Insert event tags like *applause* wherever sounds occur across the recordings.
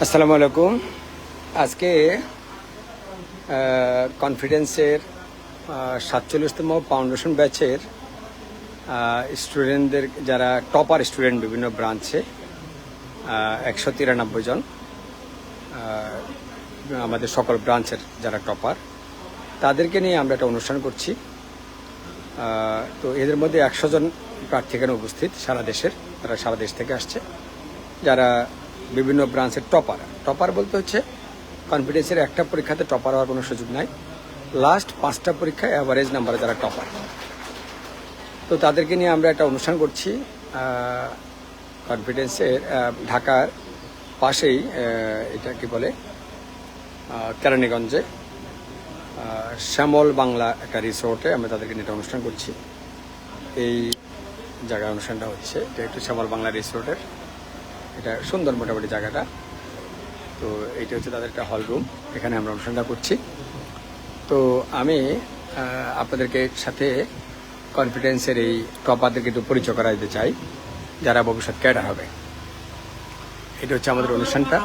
আসসালামু আলাইকুম। আজকে কনফিডেন্সের সাতচল্লিশতম ফাউন্ডেশন ব্যাচের স্টুডেন্টদের যারা টপার স্টুডেন্ট বিভিন্ন ব্রাঞ্চে একশো তিরানব্বই জন আমাদের সকল ব্রাঞ্চের যারা টপার তাদেরকে নিয়ে আমরা একটা অনুষ্ঠান করছি। তো এদের মধ্যে একশো জন প্রার্থী এখানে উপস্থিত সারা দেশের, তারা সারা দেশ থেকে আসছে। যারা বিভিন্ন ব্রাঞ্চের টপার টপার বলতে হচ্ছে কনফিডেন্সের একটা পরীক্ষাতে টপার হওয়ার কোনো সুযোগ নাই। লাস্ট পাঁচটা পরীক্ষায় অ্যাভারেজ নাম্বারে যারা টপার তো তাদেরকে নিয়ে আমরা একটা অনুষ্ঠান করছি কনফিডেন্সের ঢাকার পাশেই এটা কি বলে কেরানীগঞ্জে শ্যামল বাংলা একটা রিসোর্টে আমরা তাদেরকে নিয়ে একটা অনুষ্ঠান করছি। এই জায়গায় অনুষ্ঠানটা হচ্ছে, এটা একটু শ্যামল বাংলা রিসোর্টের এটা সুন্দর মোটামুটি জায়গাটা। তো এইটা হচ্ছে তাদের একটা হল রুম এখানে আমরা অনুষ্ঠানটা করছি। তো আমি আপনাদেরকে সাথে কনফিডেন্সের এই টপারদেরকে একটু পরিচয় করা দিতে চাই, যারা ভবিষ্যৎ ক্যাডার হবে। এটা হচ্ছে আমাদের অনুষ্ঠানটা।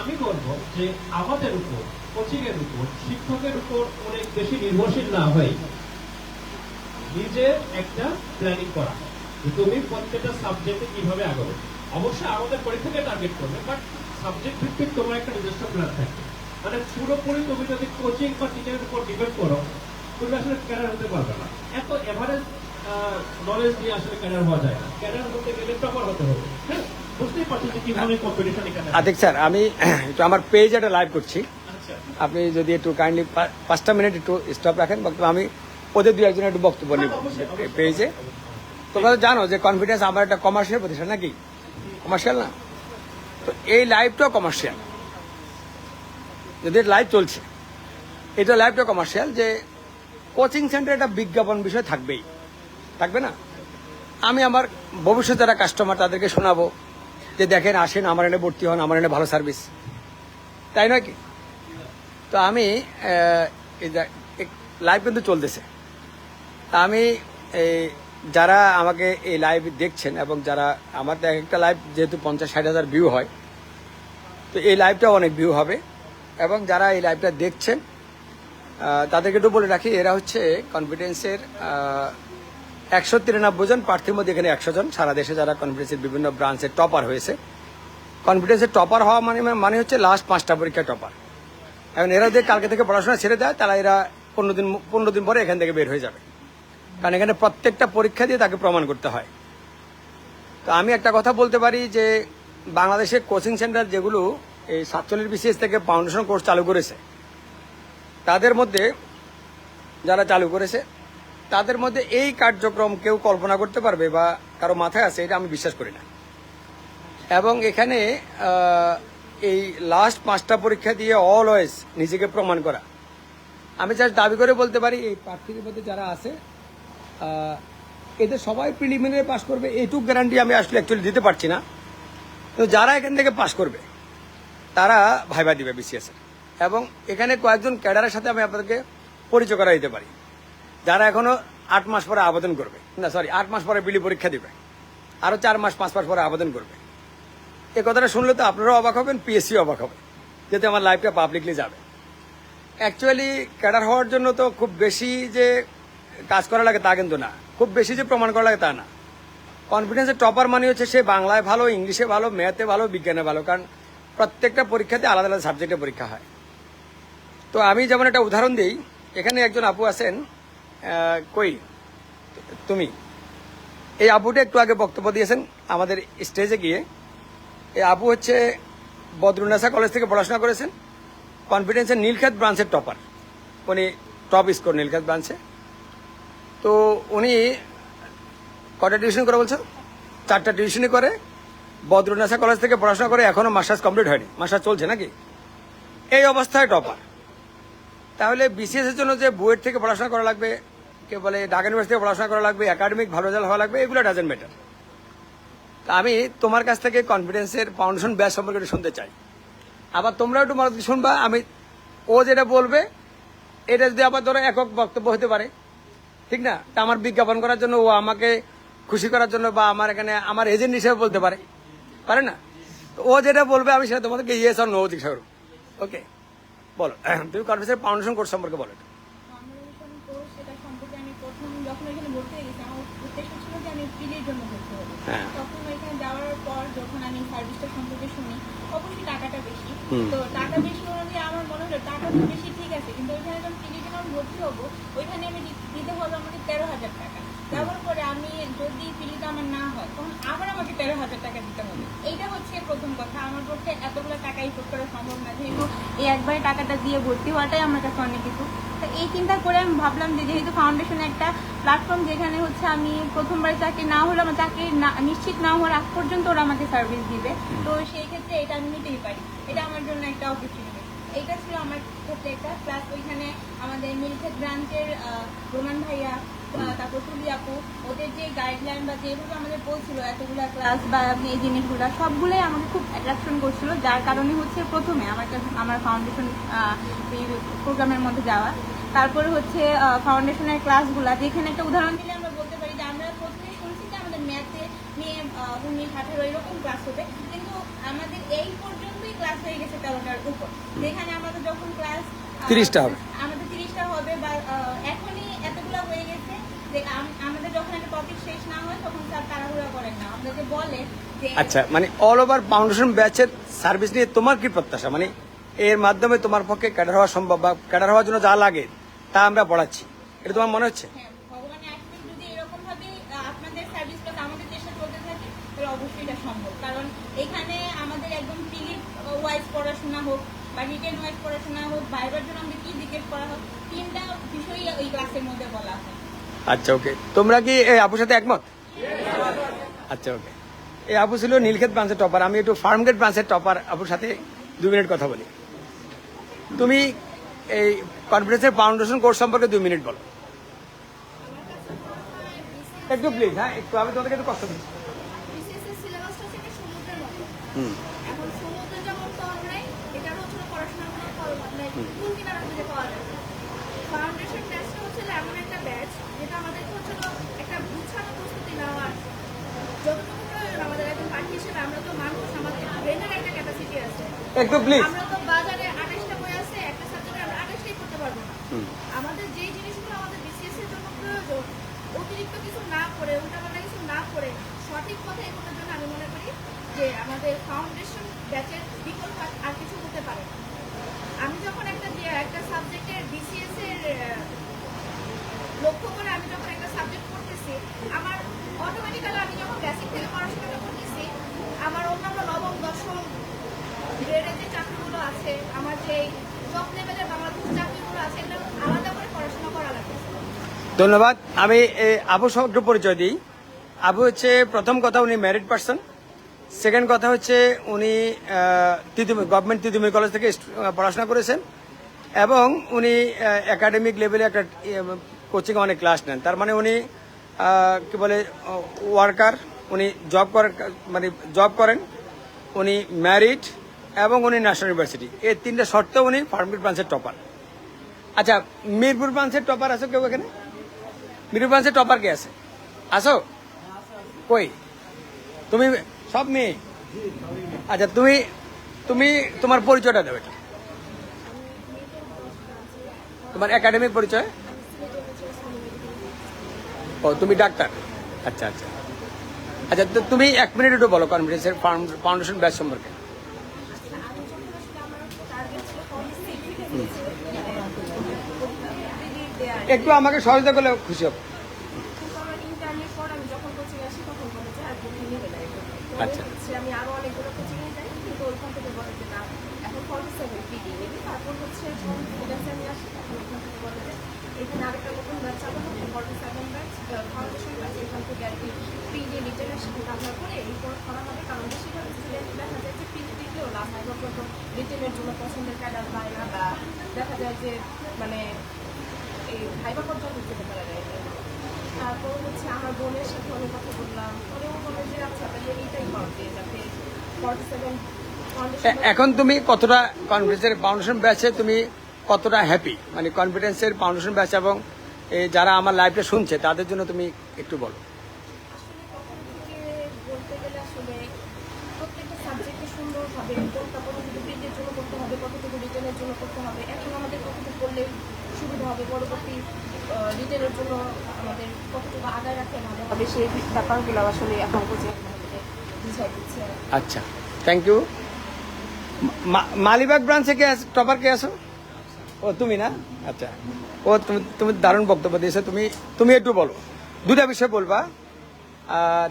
আমি বলব যে আমাদের উপর কোচিং এর উপর, শিক্ষকের উপর অনেক বেশি নির্ভরশীল না হয়ে নিজের একটা প্ল্যানিং করা। তুমি প্রত্যেকটা সাবজেক্টে কীভাবে আগাবে? অবশ্যই আমাদের পরীক্ষাকে টার্গেট করবে বাট সাবজেক্ট ভিত্তিক তোমার একটা নিজস্ব প্ল্যান থাকবে মানে পুরোপুরি তুমি যদি কোচিং বা টিচারের উপর ডিপেন্ড করো তুমি আসলে ক্যারিয়ার হতে পারবে না। এত এভারেজ নলেজ দিয়ে আসলে ক্যারিয়ার হওয়া যায় না। ক্যারিয়ার হতে গেলে টপার হতে হবে। হ্যাঁ বুঝতেই পারছ যে কি কম্পিটিশন এখানে আদিক স্যার আমি *clears throat* একটু আমার পেজ একটা লাইভ করছি। আচ্ছা। আপনি যদি একটু কাইন্ডলি পাঁচটা মিনিট একটু স্টপ রাখেন বক্তব্য আমি ওদের দু একজন একটু বক্তব্য নিব পেজে তোমরা তো জানো যে কনফিডেন্স আমার একটা কমার্শিয়াল প্রতিষ্ঠান নাকি? কমার্শিয়াল না। তো এই লাইভটাও কমার্শিয়াল যদি লাইভ চলছে। এটা লাইভটা কমার্শিয়াল যে কোচিং সেন্টার একটা বিজ্ঞাপন বিষয় থাকবেই। থাকবে না? আমি আমার ভবিষ্যৎ যারা কাস্টমার তাদেরকে শোনাবো যে, দেখেন, আসেন, আমার এনে ভর্তি হন, আমার এনে ভালো সার্ভিস তাই নয় কি? তো আমি লাইভ কিন্তু চলতেছে। তা আমি, এই যারা আমাকে এই লাইভ দেখছেন এবং যারা আমার এক একটা লাইভ যেহেতু পঞ্চাশ, ষাট হাজার ভিউ হয়, তো এই লাইভটাও অনেক ভিউ হবে। এবং যারা এই লাইভটা দেখছেন তাদেরকে একটু বলে রাখি, এরা হচ্ছে কনফিডেন্সের একশো তিরানব্বই জন প্রার্থীর মধ্যে এখানে একশো জন। সারা দেশে যারা কনফিডেন্সের বিভিন্ন ব্রাঞ্চের টপার হয়েছে। কনফিডেন্সের টপার হওয়া মানে মানে হচ্ছে লাস্ট পাঁচটা পরীক্ষা টপার এখন এরা যে কালকে থেকে পড়াশোনা ছেড়ে দেয়, তারা এরা পনেরো দিন পনেরো দিন পরে এখান থেকে বের হয়ে যাবে। কারণ এখানে প্রত্যেকটা পরীক্ষা দিয়ে তাকে প্রমাণ করতে হয়। তো আমি একটা কথা বলতে পারি যে বাংলাদেশের কোচিং সেন্টার যেগুলো এই সাতচল্লিশ বিসিএস থেকে ফাউন্ডেশন কোর্স চালু করেছে, তাদের মধ্যে যারা চালু করেছে, তাদের মধ্যে এই কার্যক্রম কেউ কল্পনা করতে পারবে বা কারও মাথায় আছে, এটা আমি বিশ্বাস করি না। এবং এখানে এই লাস্ট পাঁচটা পরীক্ষা দিয়ে অলওয়েজ নিজেকে প্রমাণ করা। আমি জাস্ট দাবি করে বলতে পারি, এই প্রার্থীদের মধ্যে যারা আছে এদের সবাই প্রিলিমিনারি পাশ করবে এইটুক গ্যারান্টি আমি আসলে অ্যাকচুয়ালি দিতে পারছি না। তো যারা এখান থেকে পাশ করবে, তারা ভাইবা দিবে বিসিএসের এবং এখানে কয়েকজন ক্যাডারের সাথে আমি আপনাদেরকে পরিচয় করা দিতে পারি। যারা এখনও আট মাস পরে আবেদন করবে, না সরি আট মাস পরে বিলি পরীক্ষা দিবে আরও চার মাস, পাঁচ মাস পরে আবেদন করবে। এই কথাটা শুনলে তো আপনারাও অবাক হবেন পিএসসি অবাক হবে যাতে আমার লাইফটা পাবলিকলি যাবে। অ্যাকচুয়ালি ক্যাডার হওয়ার জন্য তো খুব বেশি যে কাজ করা লাগে তা কিন্তু না। খুব বেশি যে প্রমাণ করা লাগে তা না। কনফিডেন্সের টপার মানে হচ্ছে সে বাংলায় ভালো, ইংলিশে ভালো, ম্যাথে ভালো, বিজ্ঞানে ভালো, কারণ প্রত্যেকটা পরীক্ষাতে আলাদা আলাদা সাবজেক্টে পরীক্ষা হয়। তো আমি যেমন একটা উদাহরণ দিই, এখানে একজন আপু আছেন কই? তুমি। এই আপুটা একটু আগে বক্তব্য দিয়েছেন আমাদের স্টেজে গিয়ে। এই আপু হচ্ছে বদরুন্নাসা কলেজ থেকে পড়াশোনা করেছেন। কনফিডেন্সের নীলক্ষেত ব্রাঞ্চের টপার উনি টপ স্কোর নীলক্ষেত ব্রাঞ্চে তো উনি কটা টিউশন করে বলছো চারটা টিউশনই করে। বদরুন্নাসা কলেজ থেকে পড়াশোনা করে এখনও মাস্টার্স কমপ্লিট হয়নি। মাস্টার্স চলছে নাকি? এই অবস্থায় টপার। তাহলে বিসিএস এর জন্য যে বুয়েট থেকে পড়াশোনা করা লাগবে, কে বলে ঢাকা ইউনিভার্সিটি থেকে পড়াশোনা করা লাগবে একাডেমিক ভালো রেজাল্ট হওয়া লাগবে, এগুলো ডাজেন্ট ম্যাটার তা আমি তোমার কাছ থেকে কনফিডেন্সের ফাউন্ডেশন ব্যাচ সম্পর্কে শুনতে চাই। আবার তোমরা একটু মনোযোগ শুনবা, আমি ও যেটা বলবে, এটা যদি আবার ধরো একক বক্তব্য হতে পারে। ঠিক না? তা আমার বিজ্ঞাপন করার জন্য ও আমাকে খুশি করার জন্য বা আমার এখানে আমার এজেন্ট হিসেবে বলতে পারে। পারে না? ও যেটা বলবে আমি সেটা তোমাদেরকে ইয়েস আর নো জিজ্ঞাসা করব। ওকে বলো। *clears throat* তুমি কনফিউশন ফাউন্ডেশন কোর্স সম্পর্কে বলো একটু। ফাউন্ডেশন কোর্স সেটা সম্পর্কে আমি প্রথম যখন এখানে ভর্তি হয়ে গেছি আমার আমি পিলির জন্য ভর্তি হব। তখন ওইখানে যাওয়ার পর যখন আমি সার্ভিসটা সম্পর্কে শুনি অবশ্যই টাকাটা বেশি তো টাকা বেশি অনুযায়ী আমার মনে হলো টাকা তো বেশি ঠিক আছে, কিন্তু ওইখানে যখন পিলির জন্য আমি ভর্তি হব, ওইখানে আমি দিতে হবে আমাকে তেরো হাজার টাকা যাওয়ার পরে আমি যদি পিলিটা আমার না হয়, তখন আবার আমাকে তেরো হাজার টাকা দিতে হবে। এইটা হচ্ছে প্রথম কথা। আমার পক্ষে এতগুলো টাকা ইফোর্ট করা সম্ভব না, যেহেতু এই একবারে টাকাটা দিয়ে ভর্তি হওয়াটাই আমার কাছে অনেক কিছু। তো এই চিন্তা করে আমি ভাবলাম যে যেহেতু ফাউন্ডেশন একটা প্ল্যাটফর্ম যেখানে হচ্ছে আমি প্রথমবার চাকরি না হলে আমার চাকরি না- নিশ্চিত না হওয়ার আগ পর্যন্ত ওরা আমাকে সার্ভিস দিবে। তো সেই ক্ষেত্রে এটা আমি নিতেই পারি। এটা আমার জন্য একটা অপরচুনিটি এইটা ছিল আমার ক্ষেত্রে একটা। প্লাস ওইখানে আমাদের মিলখেত ব্রাঞ্চের রোমান ভাইয়া তারপর তুলি আপু ওদের যে গাইডলাইন বা যেভাবে আমাদের বলছিল এতগুলো ক্লাস বা এই জিনিসগুলো সবগুলোই আমাকে খুব অ্যাট্রাকশন করছিল যার কারণে হচ্ছে প্রথমে আমার আমার ফাউন্ডেশন প্রোগ্রামের মধ্যে যাওয়া তারপরে হচ্ছে ফাউন্ডেশনের ক্লাসগুলো যেখানে একটা উদাহরণ দিলে আমরা বলতে পারি যে আমরা প্রথমে শুনছি যে আমাদের ম্যাথে নিয়ে উনিশ আঠারো এরকম ক্লাস হবে কিন্তু আমাদের এই পর্যন্তই ক্লাস হয়ে গেছে তেরোটার উপর যেখানে আমাদের যখন ক্লাস 30টা হবে। আমাদের তিরিশটা হবে বা এখনই এতগুলো হয়ে গেছে যে আমাদের যখন একটা টপিক শেষ না হয় তখন স্যার তাড়াহুড়া করেন না। আমাদেরকে বলে আচ্ছা মানে অল ওভার ফাউন্ডেশন ব্যাচের সার্ভিস নিয়ে তোমার কি প্রত্যাশা? মানে এর মাধ্যমে তোমার পক্ষে ক্যাডার হওয়া সম্ভব বা ক্যাডার হওয়ার জন্য যা লাগে তা আমরা পড়াচ্ছি। এটা তোমার মনে হচ্ছে? হ্যাঁ কারণ এখানে আমাদের একদম ওয়াইজ পড়াশোনা হোক বা রিটেন ওয়াইজ পড়াশোনা হোক বাইবার জন্য আমাদের কি জিজ্ঞেস করা হোক তিনটা বিষয়ই ওই ক্লাসের মধ্যে বলা হয়। আচ্ছা ওকে তোমরা কি এই আপুর সাথে একমত? আচ্ছা ওকে এই আপু ছিল নীলক্ষেত ব্রাঞ্চের টপার আমি একটু ফার্মগেট ব্রাঞ্চের টপার আপুর সাথে দু মিনিট কথা বলি। তুমি এই কনফিডেন্সের ফাউন্ডেশন কোর্স সম্পর্কে দু মিনিট বলো। একটু প্লিজ হ্যাঁ একটু আমি তোমাদেরকে একটু কষ্ট দিচ্ছি। হুম। এখন সমুদ্রে যেমন হচ্ছে পড়াশোনার কোনো ফল নাই কোন কিনারা খুঁজে পাওয়া যায় ফাউন্ডেশন ব্যাচটা হচ্ছে এমন একটা ব্যাচ যেটা আমাদেরকে হচ্ছে একটা গুছানো প্রস্তুতি নেওয়ার যতটুকু প্রয়োজন আমাদের একজন পাখি হিসেবে আমরা তো মানুষ আমাদের ব্রেনের একটা ক্যাপাসিটি আছে। একটু প্লিজ আমরা তো বাজারে আঠাশটা বই আছে একটা সাবজেক্টে আমরা আঠাশটাই করতে পারব না। আমাদের যে জিনিসগুলো আমাদের বিসিএস এর জন্য প্রয়োজন অতিরিক্ত কিছু না করে উল্টাপাল্টা কিছু না করে সঠিক পথে এগোনোর জন্য আমি মনে করি যে আমাদের ফাউন্ডেশন ব্যাচের বিকল্প আর কিছু হতে পারে না। আমি যখন একটা যে- একটা সাবজেক্টের বিসিএস এর আহ, লক্ষ্য করে আমি যখন একটা পড়তেছি আমার অটোমেটিক্যালি আমি যখন পড়াশোনাটা করতেছি আমার অন্যান্য নবম, দশম গ্রেডের যে চাকরিগুলো আছে, আমার যে টপ লেভেলের চাকরিগুলো আছে আলাদা করে পড়াশোনা করা লাগে ধন্যবাদ। আমি আবু একটু পরিচয় দিই। আবু হচ্ছে প্রথম কথা উনি ম্যারিড পার্সন সেকেন্ড কথা হচ্ছে উনি তিতুমি গভর্নমেন্ট তিতুমি কলেজ থেকে পড়াশোনা করেছেন। এবং উনি একাডেমিক লেভেলে একটা কোচিং অনেক ক্লাস নেন। তার মানে উনি কি বলে ওয়ার্কার উনি জব করেন মানে জব করেন, উনি ম্যারিড এবং উনি ন্যাশনাল ইউনিভার্সিটি এই তিনটা শর্তেও উনি ফার্মগেট ব্রাঞ্চের টপার আচ্ছা মিরপুর ব্রাঞ্চের টপার আছো কেউ এখানে? মিরপুর ব্রাঞ্চের টপার কে আছে? আসো কই? তুমি সব মেয়ে? আচ্ছা তুমি তুমি তোমার পরিচয়টা দেবে তোমার একাডেমিক পরিচয়? ও তুমি ডাক্তার? আচ্ছা আচ্ছা। আচ্ছা তো তুমি এক মিনিট একটু বলো কনফিডেন্সের ফাউন্ডেশন ব্যাচ সম্পর্কে। একটু আমাকে সহযোগিতা করলে খুশি হব। কিন্তু আমার ইন্টারনেট পর আমি যখন কোচিং আসি তখন বলে যে আর কোচিং নেবে না এরকম। তো আচ্ছা। হচ্ছে আমি আরও অনেকগুলো কোচিং এ যাই কিন্তু ওইখান থেকে বলে যে না এখন ফর্টি সেভেন পিডি নেবে তারপর হচ্ছে যখন ফিনান্সে আমি আসি তখন ওইখান থেকে বলে যে এখানে আরেকটা নতুন ব্যাচ চালু হবে forty seven batch foundation batch এখান থেকে আর কি মানে আচ্ছা এখন তুমি কতটা কনফিডেন্সের ফাউন্ডেশন ব্যাচে তুমি কতটা হ্যাপি মানে কনফিডেন্সের ফাউন্ডেশন ব্যাচ এবং যারা আমার লাইফটা শুনছে, তাদের জন্য তুমি একটু বলো আসলে রিটেনের জন্য করতে হবে এখন আমাদের কতটুকু করলে সুবিধা হবে পরবর্তী রিটেনের জন্য আমাদের কতটুকু আদায় রাখতে হবে সেই ব্যাপারগুলো আসলে এখন বুঝে আচ্ছা থ্যাংক ইউ মালিবাগ ব্রাঞ্চে কে আস টপার কে আসো ও তুমি না? আচ্ছা। ও তুমি তুমি দারুণ বক্তব্য দিয়েছ। তুমি তুমি একটু বলো। দুটা বিষয় বলবা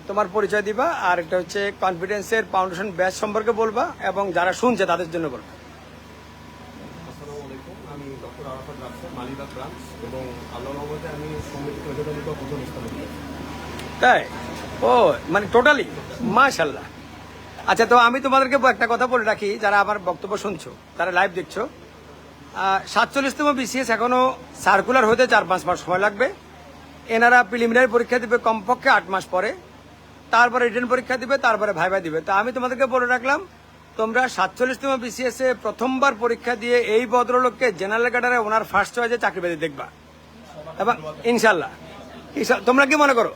তোমার পরিচয় দিবা আর একটা হচ্ছে কনফিডেন্সের ফাউন্ডেশন ব্যাচ সম্পর্কে বলবা এবং যারা শুনছে তাদের জন্য বলবা। আমি ডক্টর আরাফাত রাফসা মালিবাগ ব্রাঞ্চ তাই? ও মানে টোটালি মাশাল্লাহ আচ্ছা তো আমি তোমাদেরকে একটা কথা বলে রাখি, যারা আমার বক্তব্য শুনছো, তারা লাইভ দেখছ। সাতচল্লিশতম বিসিএস এখনও সার্কুলার হতে চার পাঁচ মাস সময় লাগবে। এনারা প্রিলিমিনারি পরীক্ষা দিবে কমপক্ষে আট মাস পরে, তারপরে রিটার্ন পরীক্ষা দিবে, তারপরে ভাইবা দিবে। তা আমি তোমাদেরকে বলে রাখলাম তোমরা সাতচল্লিশতম বিসিএস এ প্রথমবার পরীক্ষা দিয়ে এই ভদ্রলোককে জেনারেল ক্যাডারে ওনার ফার্স্ট চয়েসে চাকরি পেতে দেখবা। এবং ইনশাল্লাহ তোমরা কি মনে করো?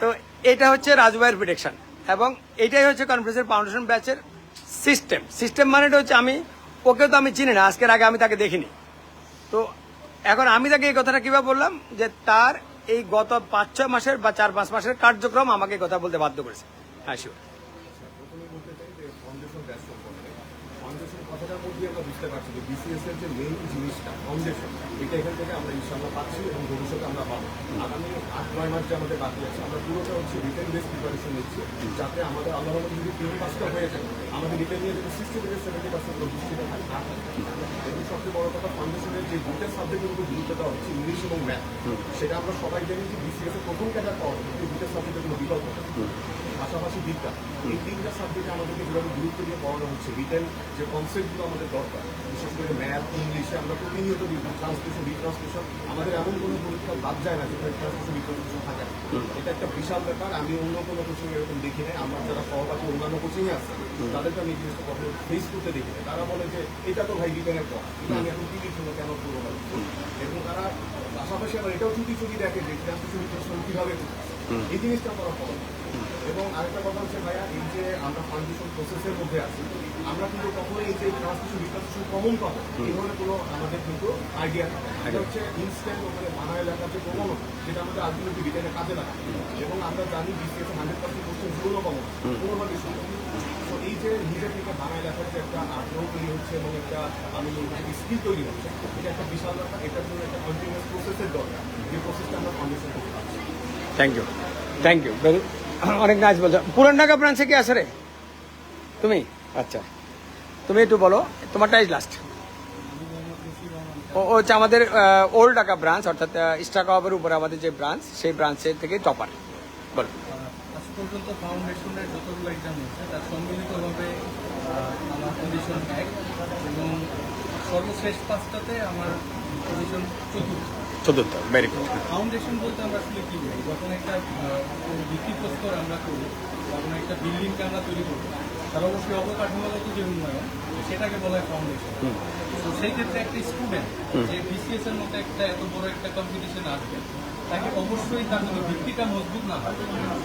তো এটা হচ্ছে রাজুভাইয়ের প্রিডিকশন এবং এটাই হচ্ছে কনফারেন্সের ফাউন্ডেশন ব্যাচের সিস্টেম সিস্টেম মানেটা হচ্ছে আমি ওকে তো আমি চিনি না, আজকের আগে আমি তাকে দেখিনি। তো এখন আমি তাকে এই কথাটা কীভাবে বললাম? যে তার এই গত পাঁচ ছয় মাসের বা চার পাঁচ মাসের কার্যক্রম আমাকে কথা বলতে বাধ্য করেছে। হ্যাঁ শিওর প্রথমে বলতে চাই যে ফাউন্ডেশন ব্যাচ সম্পর্কে ফাউন্ডেশন কথাটার আমরা বুঝতে পারছি যে বিসিএস এর যে মেইন জিনিসটা ফাউন্ডেশন এটা এখান থেকে আমরা ইনশাল্লাহ পাচ্ছি এবং ভবিষ্যতে আমরা পাবো। আগামী আট, নয় মাস যে আমাদের বাকি আছে, আমরা পুরোটা হচ্ছে রিটেন বেস প্রিপারেশন নিচ্ছি, যাতে আমাদের আল্লাহ যদি তিন পাঁচটা হয়ে যায় আমাদের যদি সিক্সটি থেকে সেভেন্টি পার্সেন্ট প্রতিষ্ঠিত থাকে না থাকে। এবং সবচেয়ে বড় কথা ফাউন্ডেশনের যে দুটো সাবজেক্টের উপর গুরুত্ব দেওয়া হচ্ছে ইংলিশ এবং ম্যাথ সেটা আমরা সবাই জানি যে বিসিএস এর প্রথম ক্যাডার পাওয়া যায় দুটো সাবজেক্টের কোনো বিকল্প। পাশাপাশি বিদ্যা। এই তিনটা সাবজেক্টে আমাদেরকে যেভাবে গুরুত্ব দিয়ে পড়ানো হচ্ছে রিটেল যে কনসেপ্টগুলো আমাদের দরকার বিশেষ করে ম্যাথ ইংলিশে আমরা প্রতিনিয়ত ট্রান্সলেশন রিট্রান্সলেশন আমাদের এমন কোনো পরীক্ষা বাদ যায় না যেখানে ট্রান্সলেশন রিট্রান্সলেশন থাকে। এটা একটা বিশাল ব্যাপার। আমি অন্য কোনো কোচিং এরকম দেখি নাই। আমার যারা সহপাঠী অন্যান্য কোচিং আছে তাদেরকে আমি জিনিসটা কখনো ফেস করতে দেখি নাই। তারা বলে যে এটা তো ভাই রিটেনের পড়া এটা আমি এখন টিভির জন্য কেন করব না? এবং তারা পাশাপাশি আবার এটাও চুটি চুটি দেখে যে ট্রান্সলেশন রিট্রান্সলেশন কীভাবে। এই জিনিসটা করে। এবং আরেকটা কথা হচ্ছে ভাইয়া এই যে আমরা ফাউন্ডেশন প্রসেসের মধ্যে আছি আমরা কিন্তু কখনোই এই যে ট্রান্সলেশন রিট্রান্সলেশন কমন পাবো এই ধরনের কোনো আমাদের কিন্তু আইডিয়া থাকে এটা হচ্ছে ইনস্ট্যান্ট ওখানে বানায় লেখার যে প্রবণতা যেটা আমাদের আলটিমেটলি রিটেনে কাজে লাগে। এবং আমরা জানি বিসিএস হান্ড্রেড পার্সেন্ট কোশ্চেন জীবনও পাবো কোনোভাবে তো এই যে নিজে থেকে বানায় লেখার যে একটা আগ্রহ তৈরি হচ্ছে এবং একটা আমি স্কিল তৈরি হচ্ছে এটা একটা বিশাল ব্যাপার। এটার জন্য একটা কন্টিনিউয়াস প্রসেসের দরকার। যে প্রসেসটা আমরা ফাউন্ডেশন করতে পারছি। থ্যাংক ইউ থ্যাংক ইউ অনেক নাচ বলছো। পুরান ঢাকা ব্রাঞ্চে কি আছে রে? তুমি? আচ্ছা। তুমি একটু বলো তোমারটাই লাস্ট ও হচ্ছে আমাদের ওল্ড ঢাকা ব্রাঞ্চ অর্থাৎ ইস্টাকাবের উপরে আমাদের যে ব্রাঞ্চ সেই ব্রাঞ্চের থেকে টপার বলো। আমার পাঁচটাতে আমার পজিশন চতুর্থ। চতুর্থ ভেরি গুড ফাউন্ডেশন বলতে আমরা আসলে কি বলি? যখন একটা কোনো ভিত্তিপ্রস্তর আমরা করি যখন একটা বিল্ডিংকে আমরা তৈরি করি তার অবশ্যই অবকাঠামোগত যে উন্নয়ন সেটাকে বলা হয় ফাউন্ডেশন তো সেই ক্ষেত্রে একটা স্টুডেন্ট যে বিসিএস এর মতো একটা এত বড় একটা কম্পিটিশন আসবে তাকে অবশ্যই তার যদি ভিত্তিটা মজবুত না হয়।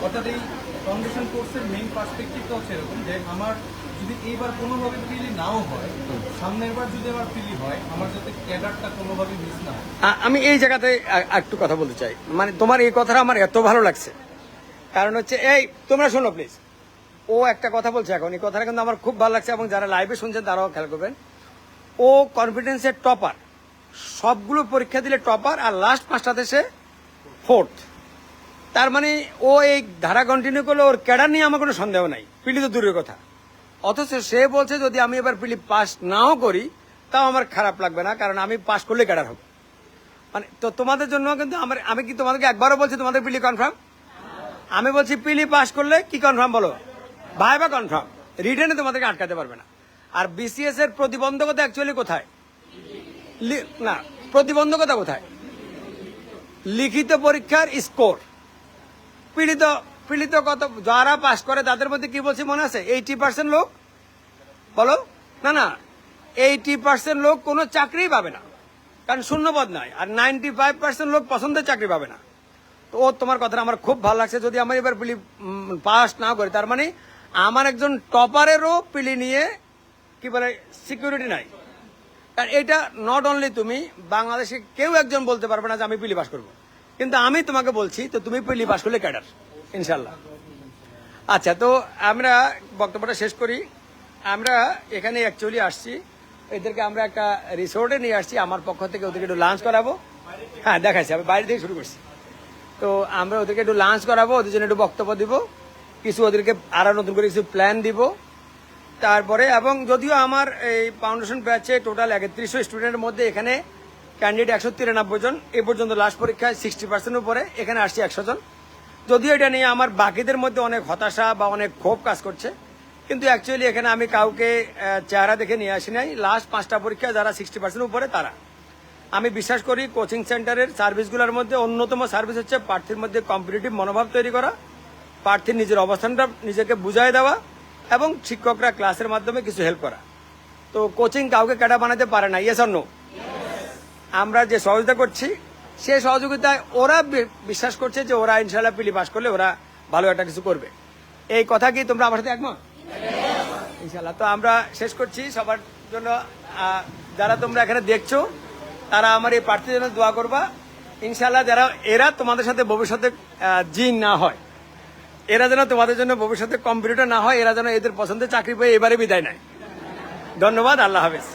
অর্থাৎ এই ফাউন্ডেশন কোর্সের মেইন পার্সপেক্টিভটা হচ্ছে এরকম যে আমার যদি এইবার কোনোভাবে নাও হয়, সামনের বার যদি আমার হয়, আমার যাতে ক্যাডারটা কোনোভাবে মিস না আমি এই জায়গাতে একটু কথা বলতে চাই। মানে তোমার এই কথাটা আমার এত ভালো লাগছে। কারণ হচ্ছে, এই, তোমরা শোনো প্লিজ ও একটা কথা বলছে এখন, এই কথাটা কিন্তু আমার খুব ভালো লাগছে এবং যারা লাইভে শুনছেন তারাও খেয়াল করবেন। ও কনফিডেন্সের টপার সবগুলো পরীক্ষা দিলে টপার আর লাস্ট পাঁচটাতে সে ফোর্থ তার মানে ও এই ধারা কন্টিনিউ করলে ওর ক্যাডার নিয়ে আমার কোনো সন্দেহ নাই। পিলি তো দূরের কথা। অথচ সে বলছে, যদি আমি এবার পিলি পাস নাও করি, তাও আমার খারাপ লাগবে না, কারণ আমি পাস করলে ক্যাডার হব। মানে তো তোমাদের জন্য কিন্তু আমার, আমি কি তোমাদেরকে একবারও বলছি তোমাদের পিলি কনফার্ম আমি বলছি পিলি পাস করলে কি কনফার্ম বলো? ভাইবা কনফার্ম রিটেনে তোমাদেরকে আটকাতে পারবে না। আর বিসিএস এর প্রতিবন্ধকতা অ্যাকচুয়ালি কোথায়? না, প্রতিবন্ধকতা কোথায়? লিখিত পরীক্ষার স্কোর পীড়িত পীড়িত কত, যারা পাশ করে তাদের মধ্যে কি বলছি মনে আছে? এইটি পার্সেন্ট লোক? বলো। না না। এইটি পার্সেন্ট লোক কোনো চাকরি পাবে না। কারণ শূন্যপদ নয়। আর নাইনটি ফাইভ পার্সেন্ট লোক পছন্দের চাকরি পাবে না। তো ও, তোমার কথাটা আমার খুব ভালো লাগছে। যদি আমার এবার পিলি পাস না করে, তার মানে আমার একজন টপারেরও পিলি নিয়ে কি বলে সিকিউরিটি নাই। কারণ এটা নট অনলি তুমি, বাংলাদেশে কেউ একজন বলতে পারবে না যে আমি পিলি পাস করব। কিন্তু আমি তোমাকে বলছি তো তুমি পিলি পাস করলে ক্যাডার। ইনশাল্লাহ আচ্ছা তো আমরা বক্তব্যটা শেষ করি। আমরা এখানে অ্যাকচুয়ালি আসছি। এদেরকে আমরা একটা রিসোর্টে নিয়ে আসছি। আমার পক্ষ থেকে ওদেরকে একটু লাঞ্চ করাবো। হ্যাঁ দেখাচ্ছি আমি বাইরে থেকে শুরু করছি। তো আমরা ওদেরকে একটু লাঞ্চ করাবো, ওদের জন্য একটু বক্তব্য দিব। কিছু ওদেরকে আরও নতুন করে কিছু প্ল্যান দিব। তারপরে এবং যদিও আমার এই ফাউন্ডেশন ব্যাচে টোটাল একত্রিশশো স্টুডেন্টের মধ্যে এখানে ক্যান্ডিডেট একশো তিরানব্বই জন, এ পর্যন্ত লাস্ট পরীক্ষায় সিক্সটি পার্সেন্ট উপরে, এখানে আসছে একশো জন। যদিও এটা নিয়ে আমার বাকিদের মধ্যে অনেক হতাশা বা অনেক ক্ষোভ কাজ করছে, কিন্তু অ্যাকচুয়ালি এখানে আমি কাউকে চেহারা দেখে নিয়ে আসি নাই। লাস্ট পাঁচটা পরীক্ষা যারা সিক্সটি পার্সেন্ট উপরে, তারা। আমি বিশ্বাস করি কোচিং সেন্টারের সার্ভিসগুলোর মধ্যে অন্যতম সার্ভিস হচ্ছে প্রার্থীর মধ্যে কম্পিটিটিভ মনোভাব তৈরি করা, প্রার্থীর নিজের অবস্থানটা নিজেকে বুঝাই দেওয়া এবং শিক্ষকরা ক্লাসের মাধ্যমে কিছু হেল্প করা। তো কোচিং কাউকে ক্যাডা বানাতে পারে না? ইয়েস নো আমরা যে সহযোগিতা করছি সে সহযোগিতায় ওরা বিশ্বাস করছে যে ওরা ইনশাল্লাহ পিলি পাশ করলে ওরা ভালো একটা কিছু করবে। এই কথা কি তোমরা আমার সাথে একমত? ইনশাল্লাহ তো আমরা শেষ করছি। সবার জন্য যারা তোমরা এখানে দেখছ, তারা আমার এই প্রার্থীর জন্য দোয়া করবা। ইনশাল্লাহ যারা, এরা তোমাদের সাথে ভবিষ্যতে জিন না হয়। এরা যেন তোমাদের জন্য ভবিষ্যতে কম্পিউটার না হয়, এরা যেন এদের পছন্দের চাকরি পেয়ে এবারে বিদায় নেয়। ধন্যবাদ। আল্লাহ হাফেজ।